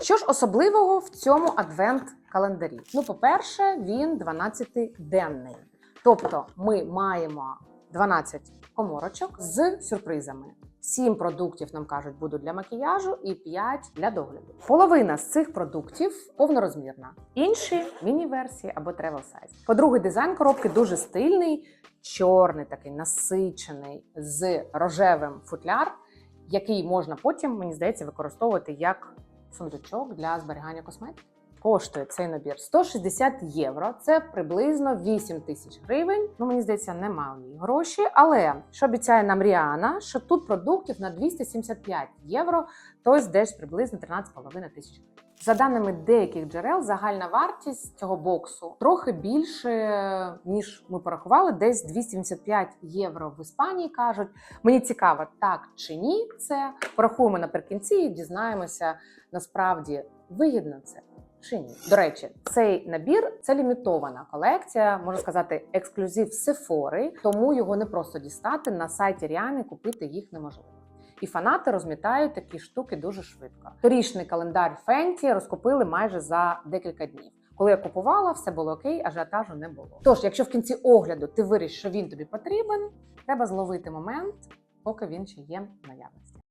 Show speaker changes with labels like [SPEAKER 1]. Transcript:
[SPEAKER 1] Що ж особливого в цьому адвент-календарі? Ну, по-перше, він 12-денний. Тобто ми маємо 12 коморочок з сюрпризами. Сім продуктів нам кажуть будуть для макіяжу і 5 для догляду. Половина з цих продуктів повнорозмірна, інші міні-версії або travel size. По-друге, дизайн коробки дуже стильний, чорний, такий насичений з рожевим футляр, який можна потім, мені здається, використовувати як сундучок для зберігання косметики. Коштує цей набір 160 євро. Це приблизно 8 тисяч гривень. Ну мені здається, немалі гроші. Але що обіцяє нам Ріана, що тут продуктів на 275 євро, тобто десь приблизно 13,5 тисяч гривень. За даними деяких джерел, загальна вартість цього боксу трохи більше, ніж ми порахували, десь 275 євро в Іспанії кажуть. Мені цікаво, так чи ні, це порахуємо наприкінці і дізнаємося насправді вигідно це чи ні. До речі, цей набір це лімітована колекція, можна сказати, ексклюзив Сефори, тому його не просто дістати на сайті Ріани, купити їх неможливо. І фанати розмітають такі штуки дуже швидко. Торічний календар Фенті розкупили майже за декілька днів. Коли я купувала, все було окей, ажіотажу не було. Тож, якщо в кінці огляду ти вирішиш, що він тобі потрібен, треба зловити момент, поки він ще є наявності.